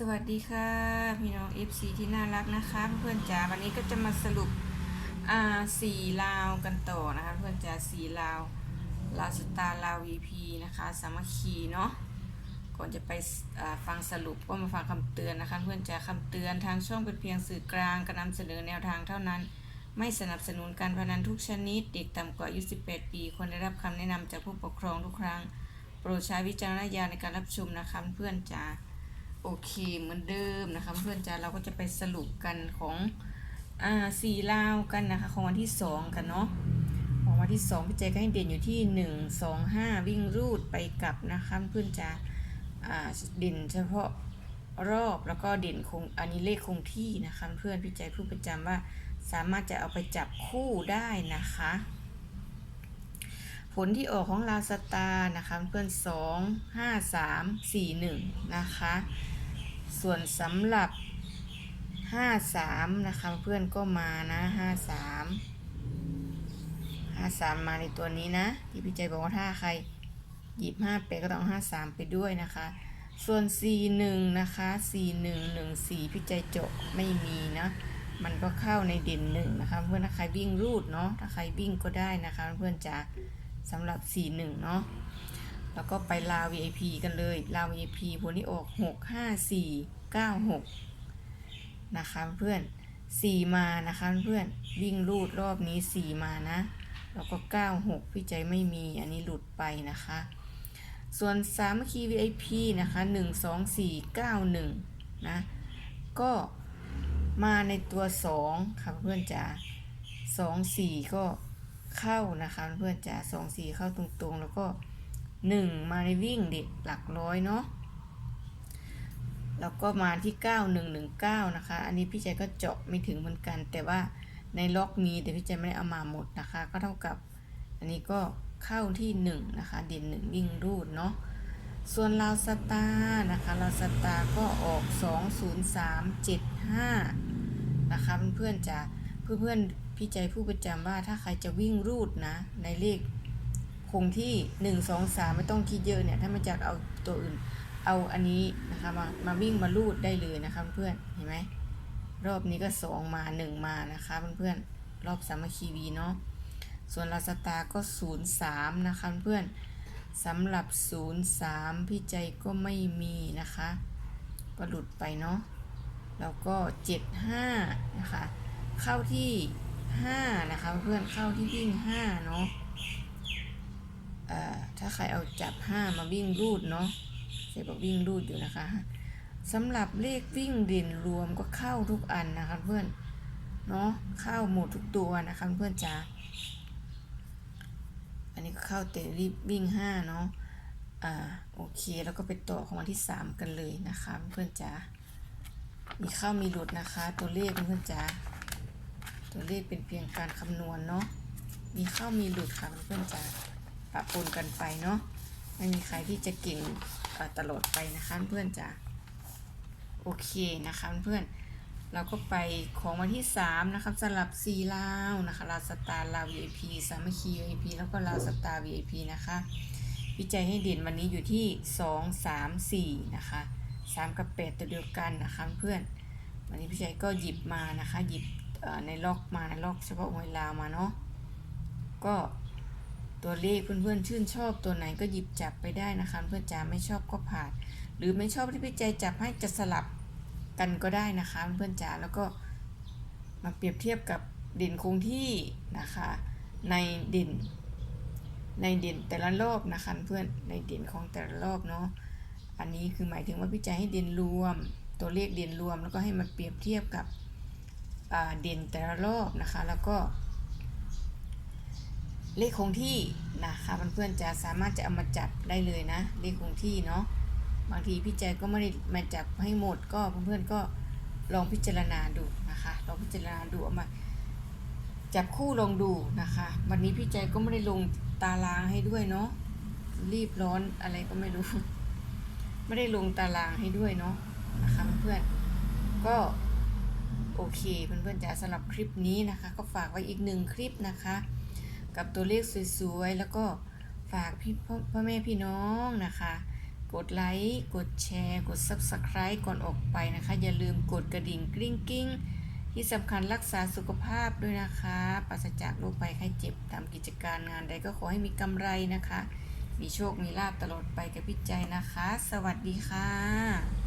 สวัสดีค่ะพี่น้อง FC ที่น่ารักนะคะเพื่อนจ๋าวันนี้ก็จะมาสรุปอ่าสี่ลาวกันต่อนะคะเพื่อนจ๋าสี่ลาวลาวสตาร์ลาว VP นะคะสามัคคีเนาะก่อนจะไปฟังสรุปก็มาฟังคำเตือนนะคะเพื่อนจ๋าคำเตือนทางช่องเป็นเพียงสื่อกลางการนำเสนอแนวทางเท่านั้น ไม่สนับสนุนการพนันทุกชนิด เด็กต่ำกว่าอายุ18 ปีควรได้รับคำแนะนำจากผู้ปกครองทุกครั้ง โปรดใช้วิจารณญาณในการรับชมนะคะเพื่อนจ๋า โอเคเหมือนเดิมนะคะ เพื่อนจ้าเราก็จะไปสรุปกันของอ่าสี่ลาวกันนะคะ ของวันที่สองกันเนาะของวันที่สองพี่เจก็ให้เด่นอยู่ที่หนึ่งสองห้าวิ่งรูดไปกลับนะคะ เพื่อนจ้าอ่าเด่นเฉพาะรอบแล้วก็เด่นคงอันนี้เลขคงที่นะคะ เพื่อนพี่ใจพูดประจำว่าสามารถจะเอาไปจับคู่ได้นะคะ ผลที่ออกของลาสตานะคะ เพื่อนสองห้าสามสี่หนึ่งนะคะ ส่วนสำหรับ 53 นะคะ เพื่อนก็มานะ 53 53 มาในตัวนี้นะ ที่พี่ใจบอกว่าถ้าใครหยิบ5ไปก็ต้อง 53 ไปด้วยนะคะ ส่วน 41 นะคะ 4114 พี่ใจเจาะไม่มีนะมันก็เข้าในเด่นหนึ่งนะคะเพื่อนถ้าใครวิ่งรูดเนาะถ้าใครวิ่งก็ได้นะคะเพื่อนจะสำหรับ 41 เนาะ แล้วก็ไปลาว VIP กันเลยลาว VIP ผลที่ออก6 5 4 9 6 นะคะเพื่อน4มานะคะเพื่อนวิ่งรูดรอบนี้ 4 มานะ แล้วก็ 9 6 พี่ใจไม่มีอันนี้หลุดไปนะคะ ส่วนสามัคคี VIP นะคะ 1 2 4 9 1 นะ ก็มาในตัว 2 ค่ะเพื่อนจ๋า2 4 ก็เข้านะคะเพื่อนจ๋า2 4 เข้าตรงๆ แล้วก็ หนึ่งมาในวิ่งเด็ดหลักร้อยเนาะแล้วก็มาที่เก้าหนึ่งหนึ่งเก้านะคะ อันนี้พี่ใจก็เจาะไม่ถึงเหมือนกัน แต่ว่าในล็อกมีแต่พี่ใจไม่ได้เอามาหมดนะคะ ก็เท่ากับอันนี้ก็เข้าที่หนึ่งนะคะ เด่นหนึ่งวิ่งรูดเนาะส่วนลาวสตาร์นะคะลาวสตาร์ก็ออกสองศูนย์สามเจ็ดห้านะคะเพื่อนๆจะเพื่อนๆพี่ใจผู้ประจำว่าถ้าใครจะวิ่งรูดนะในเลข คงที่หนึ่งสองสามไม่ต้องคิดเยอะเนี่ย ถ้าไม่จากเอาตัวอื่น เอาอันนี้นะคะมามาวิ่งมาลูดได้เลยนะคะเพื่อนเห็นไหมรอบนี้ก็สองมาหนึ่งมานะคะเพื่อนๆรอบสามัคคีวีเนาะส่วนลาสตาก็ศูนย์สามนะคะเพื่อนสำหรับศูนย์สามพี่ใจก็ไม่มีนะคะ ก็หลุดไปเนาะแล้วก็เจ็ดห้านะคะ เข้าที่ห้านะคะเพื่อนเข้าที่วิ่งห้าเนาะ ถ้าใครเอาจับ 5 มาวิ่งรูดเนาะเจ๊บอกวิ่งรูดอยู่นะคะสำหรับเลขวิ่งเด่นรวมก็เข้าทุกอันนะคะเพื่อนเนาะเข้าหมดทุกตัวนะคะเพื่อนจ๋าอันนี้ก็เข้าเตะรีบวิ่ง5เนาะอ่าโอเคแล้วก็ไปต่อของวันที่ 3 กันเลยนะคะเพื่อนจ๋ามีเข้ามีหลุดนะคะตัวเลขเพื่อนจ๋าตัวเลขเป็นเพียงการคำนวณเนาะมีเข้ามีหลุดค่ะเพื่อนจ๋าะปนกันไปเนาะไม่มีใครที่จะเก่งตลอดไปนะคะเพื่อนจ้ะโอเคนะคะเพื่อนเราก็ไปของวันที่ 3 นะครับสลับซีลาวนะคะลาวสตาร์ลาว VIP สามัคคี VIP แล้วก็ลาวสตาร์ VIP นะคะ วิจัยให้เด่นวันนี้อยู่ที่ 2 3 4 นะคะ 3 กับ 8 ตัวเดียวกันนะคะเพื่อน วันนี้พี่ชัยก็หยิบมานะคะ หยิบในล็อกมาในล็อกเฉพาะหวยลาวมาเนาะก็ ตัวเลขเพื่อนๆชื่นชอบตัวไหนก็หยิบจับไปได้นะคะ เพื่อนจ๋าไม่ชอบก็ผ่าน หรือไม่ชอบที่พี่ใจจับให้จะสลับกันก็ได้นะคะ เพื่อนจ๋าแล้วก็มาเปรียบเทียบกับเด่นคงที่นะคะ ในเด่น ในเด่นแต่ละรอบนะคะ เพื่อนในเด่นของแต่ละรอบเนาะอันนี้คือหมายถึงว่าพี่ใจให้เด่นรวม ตัวเลขเด่นรวมแล้วก็ให้มาเปรียบเทียบกับเด่นแต่ละรอบนะคะ แล้วก็ เลขคงที่นะคะเพื่อนๆจะสามารถจะเอามาจับได้เลยนะ เลขคงที่เนาะบางทีพี่แจก็ไม่ได้มาจับให้หมดก็เพื่อนๆก็ลองพิจารณาดูนะคะลองพิจารณาดูเอามาจับคู่ลองดูนะคะ วันนี้พี่แจก็ไม่ได้ลงตารางให้ด้วยเนาะรีบร้อนอะไรก็ไม่รู้ ไม่ได้ลงตารางให้ด้วยเนาะนะคะเพื่อนๆก็โอเคเพื่อนๆจะสำหรับคลิปนี้นะคะ ก็ฝากไว้อีกหนึ่งคลิปนะคะ กับตัวเลขสวยๆ แล้วก็ฝากพี่พ่อพ่อแม่พี่น้องนะคะ กดไลค์กดแชร์ กด Subscribe ก่อนออกไปนะคะ อย่าลืมกดกระดิ่งกริ๊งกริ๊งที่สำคัญรักษาสุขภาพด้วยนะคะปราศจากโรคภัยไข้เจ็บทำกิจการงานใดก็ขอให้มีกำไรนะคะ มีโชคมีลาบตลอดไปกับพี่ใจนะคะ สวัสดีค่ะ